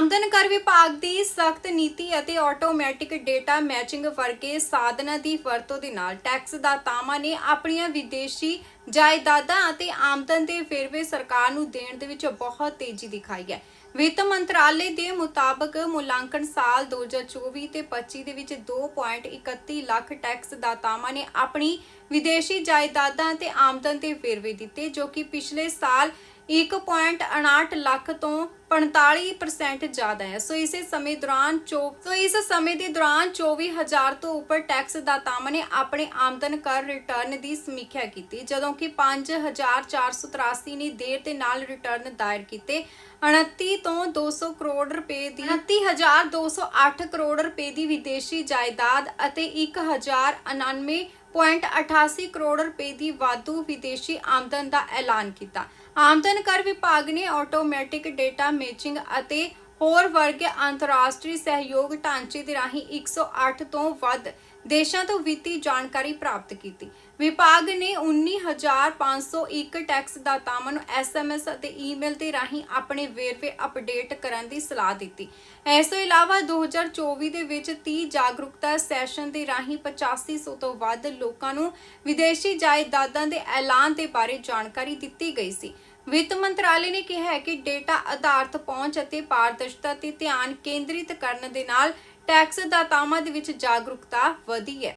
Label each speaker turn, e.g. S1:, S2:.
S1: ਆਮਦਨ ਕਰ ਵਿਭਾਗ ਦੀ ਸਖਤ ਨੀਤੀ ਅਤੇ ਆਟੋਮੈਟਿਕ ਡੇਟਾ ਮੈਚਿੰਗ ਵਰਗੇ ਸਾਧਨਾਂ ਦੀ ਵਰਤੋਂ ਦੇ ਨਾਲ ਟੈਕਸ ਦਾਤਾਵਾਂ ਨੇ ਆਪਣੀਆਂ ਵਿਦੇਸ਼ੀ ਜਾਇਦਾਦਾਂ ਅਤੇ ਆਮਦਨ ਦੇ ਵੇਰਵੇ ਸਰਕਾਰ ਨੂੰ ਦੇਣ ਦੇ ਵਿੱਚ ਬਹੁਤ ਤੇਜ਼ੀ ਦਿਖਾਈ ਹੈ। ਵਿੱਤ ਮੰਤਰਾਲੇ ਦੇ ਮੁਤਾਬਕ ਮੁਲਾਂਕਣ ਸਾਲ 2024 ਤੇ 25 ਦੇ ਵਿੱਚ 2.31 ਲੱਖ ਟੈਕਸ ਦਾਤਾਵਾਂ ਨੇ ਆਪਣੀ ਵਿਦੇਸ਼ੀ ਜਾਇਦਾਦਾਂ ਤੇ ਆਮਦਨ ਦੇ ਵੇਰਵੇ ਦਿੱਤੇ, ਜੋ ਕਿ ਪਿਛਲੇ ਸਾਲ 1.59 ਲੱਖ ਤੋਂ 45% ਜ਼ਿਆਦਾ ਹੈ। ਸੋ ਇਸੇ ਸਮੇਂ ਦੌਰਾਨ ਚੋ, ਸੋ ਇਸ ਸਮੇਂ ਦੇ ਦੌਰਾਨ 24000 ਤੋਂ ਉੱਪਰ ਟੈਕਸ ਦਾਤਾਵਾਂ ਨੇ ਆਪਣੇ ਆਮਦਨ ਕਰ ਰਿਟਰਨ ਦੀ ਸਮੀਖਿਆ ਕੀਤੀ, ਜਦੋਂ ਕਿ 5483 ਨੇ ਦੇਰ ਦੇ ਨਾਲ ਰਿਟਰਨ ਦਾਇਰ ਕੀਤੇ। 29 ਤੋਂ 200 ਕਰੋੜ ਰੁਪਏ ਦੀ 29208 ਕਰੋੜ ਰੁਪਏ ਦੀ ਵਿਦੇਸ਼ੀ ਜਾਇਦਾਦ ਅਤੇ 1099.88 ਕਰੋੜ ਰੁਪਏ ਦੀ ਵਾਧੂ ਵਿਦੇਸ਼ੀ ਆਮਦਨ ਦਾ ਐਲਾਨ ਕੀਤਾ। ਆਮਦਨ ਕਰ ਵਿਭਾਗ ਨੇ ਆਟੋਮੈਟਿਕ ਡੇਟਾ ਮੈਚਿੰਗ ਅਤੇ ਹੋਰ ਵਰਗ ਅੰਤਰਰਾਸ਼ਟਰੀ ਸਹਿਯੋਗ ਢਾਂਚੇ ਦੇ ਰਾਹੀਂ 108 ਤੋਂ ਵੱਧ ਦੇਸ਼ਾਂ ਤੋਂ ਵਿੱਤੀ ਜਾਣਕਾਰੀ ਪ੍ਰਾਪਤ ਕੀਤੀ। ਵਿਭਾਗ ਨੇ 19501 ਟੈਕਸ ਦਾਤਾਵਾਂ ਨੂੰ ਐਸਐਮਐਸ ਅਤੇ ਈਮੇਲ ਦੇ ਰਾਹੀਂ ਆਪਣੇ ਵੇਰਵੇ ਅਪਡੇਟ ਕਰਨ ਦੀ ਸਲਾਹ ਦਿੱਤੀ। ਇਸ ਤੋਂ ਇਲਾਵਾ 2024 ਦੇ ਵਿੱਚ 30 ਜਾਗਰੂਕਤਾ ਸੈਸ਼ਨ ਦੇ ਰਾਹੀਂ 8500 ਤੋਂ ਵੱਧ ਲੋਕਾਂ ਨੂੰ ਵਿਦੇਸ਼ੀ ਜਾਇਦਾਦਾਂ ਦੇ ਐਲਾਨ ਦੇ ਬਾਰੇ ਜਾਣਕਾਰੀ ਦਿੱਤੀ ਗਈ ਸੀ। ਵਿੱਤ ਮੰਤਰਾਲੇ ਨੇ ਕਿਹਾ ਹੈ ਕਿ ਡੇਟਾ ਆਧਾਰਿਤ ਪਹੁੰਚ ਅਤੇ ਪਾਰਦਰਸ਼ਤਾ ਤੇ ਧਿਆਨ ਕੇਂਦਰਿਤ ਕਰਨ ਦੇ ਨਾਲ ਟੈਕਸ ਦਾਤਾਵਾਂ ਦੇ ਵਿੱਚ ਜਾਗਰੂਕਤਾ ਵਧੀ ਹੈ।